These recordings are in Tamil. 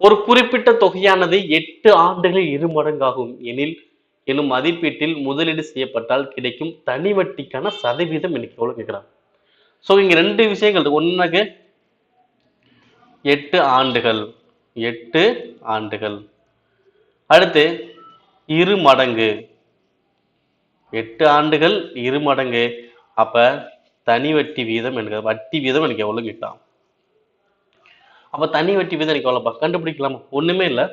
ஒரு குறிப்பிட்ட தொகையானது எட்டு ஆண்டுகளில் இரு மடங்காகும் எனில் எனும் மதிப்பீட்டில் முதலீடு செய்யப்பட்டால் கிடைக்கும் தனி வட்டிக்கான சதவீதம் எனக்கு எவ்வளவு கேட்கிறாங்க ஸோ இங்க ரெண்டு விஷயங்கள் இருக்கு. ஒன்னாக எட்டு ஆண்டுகள் எட்டு ஆண்டுகள். அடுத்து இரு மடங்கு. எட்டு ஆண்டுகள் இரு மடங்கு. அப்ப தனி வட்டி வீதம் எனக்கு வட்டி வீதம் எனக்கு எவ்வளவு கேட்கலாம் அப்போ தனி வட்டி விதை எனக்கு கண்டுபிடிக்கலாமா? ஒண்ணுமே இல்லை.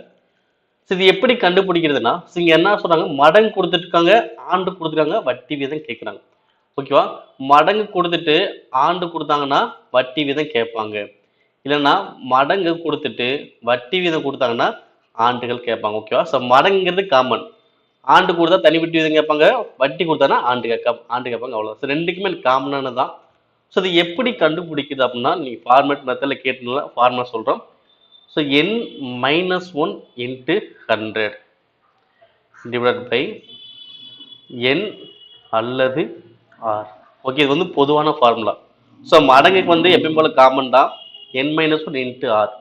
இது எப்படி கண்டுபிடிக்கிறதுனா இங்க என்ன சொல்றாங்க? மடங்கு கொடுத்துருக்காங்க ஆண்டு கொடுத்துருக்காங்க வட்டி வீதம் கேட்குறாங்க. ஓகேவா? மடங்கு கொடுத்துட்டு ஆண்டு கொடுத்தாங்கன்னா வட்டி வீதம் கேட்பாங்க. இல்லைன்னா மடங்கு கொடுத்துட்டு வட்டி வீதம் கொடுத்தாங்கன்னா ஆண்டுகள் கேட்பாங்க. ஓகேவா? ஸோ மடங்குங்கிறது காமன் ஆண்டு கொடுத்தா தனி வட்டி வீதம் கேட்பாங்க வட்டி கொடுத்தானா ஆண்டு கேட்க ஆண்டு கேட்பாங்க அவ்வளோ ஸோ ரெண்டுக்குமே காமனானது தான் ஸோ இது எப்படி கண்டுபிடிக்குது அப்படின்னா நீங்கள் ஃபார்மேட் மெத்தடில் கேட்டனால ஃபார்முலா சொல்கிறோம் so n minus one into hundred divide by n அல்லது ஆர் ஓகே இது வந்து பொதுவான ஃபார்முலா ஸோ மடங்குக்கு வந்து எப்பயும் போல் காமன் தான். N minus one into R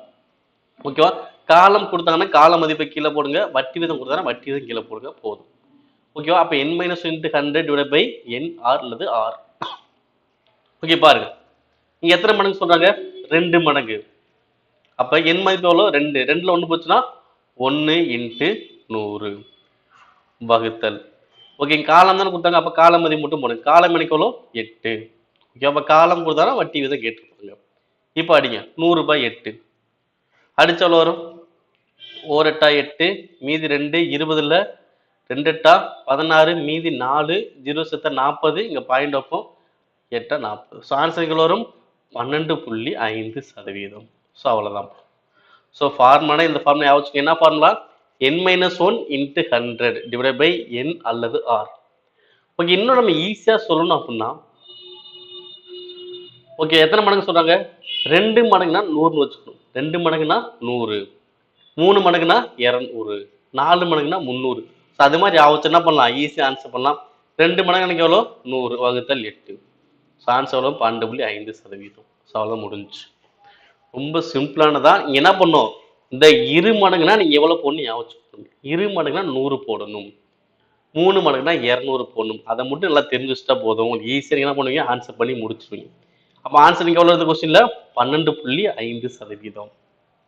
ஓகேவா காலம் கொடுத்தாங்கன்னா கால மதிப்பை கீழே போடுங்க. வட்டி விதம் கொடுத்தாங்கன்னா வட்டி வீதம் கீழே போடுங்க. போதும். ஓகேவா அப்போ n minus into hundred divide by n R அல்லது ஆர் ஓகே பாருங்க. இங்க எத்தனை மடங்கு சொல்றாங்க? ரெண்டு மடங்கு. அப்ப என் மதிப்பு எவ்வளோ ரெண்டு. ரெண்டுல ஒன்று போச்சுன்னா ஒன்று இன்ட்டு நூறு. வகுத்தல். ஓகே காலம் தானே கொடுத்தாங்க. அப்போ காலம் மதி மட்டும் போடுங்க. காலம் எனக்கு எவ்வளோ எட்டு. ஓகே அப்போ காலம் கொடுத்தாலும் வட்டி விதம் கேட்டுருப்பாங்க இப்போ அடிங்க. நூறுரூபாய் எட்டு. அடிச்ச எவ்வளோ வரும்? எட்டா எட்டு மீதி ரெண்டு இருபதுல ரெண்டு எட்டா பதினாறு மீதி நாலு ஜீரோ செத்த நாற்பது இங்கே பாயிண்ட் வைப்போம். எட்ட நாற்பது ஸோ ஆன்சர் வரும் பன்னெண்டு புள்ளி ஐந்து சதவீதம். ஸோ அவ்வளோதான் ஸோ ஃபார்முலா இந்த ஃபார்முலா யாவச்சுங்க என்ன formula n minus one into hundred divide by n அல்லது ஆர் ஓகே இன்னும் நம்ம ஈஸியாக சொல்லணும் அப்படின்னா ஓகே எத்தனை மடங்கு சொல்கிறாங்க ரெண்டு மடங்குனா நூறுன்னு வச்சுக்கணும். ரெண்டு மடங்குனா நூறு. மூணு மடங்குனா இரநூறு. நாலு மடங்குனா முந்நூறு. ஸோ அது மாதிரி யாவச்சு என்ன பண்ணலாம்? ஈஸியாக ஆன்சர் பண்ணலாம். ரெண்டு மடங்கு எனக்கு எவ்வளோ நூறு. வகுத்தல் எட்டு. ஸோ எவ்வளோ பன்னெண்டு புள்ளி ஐந்து சதவீதம். ஸோ அவ்வளோ முடிஞ்சு ரொம்ப சிம்பிளானதான் என்ன பண்ணும் இந்த இரு மடங்குனா நீங்கள் எவ்வளோ போடணும் ஞாபகம் இரு மடங்குனா நூறு போடணும். மூணு மடங்குனா இரநூறு போடணும். அதை மட்டும் நல்லா தெரிஞ்சு வச்சுட்டா போதும். உங்களுக்கு ஈஸியாக என்ன பண்ணுவீங்க? ஆன்சர் பண்ணி முடிச்சிருவீங்க. அப்போ ஆன்சர் நீங்கள் எவ்வளோ இருந்த கொஸ்டினில் பன்னெண்டு புள்ளி ஐந்து சதவீதம்.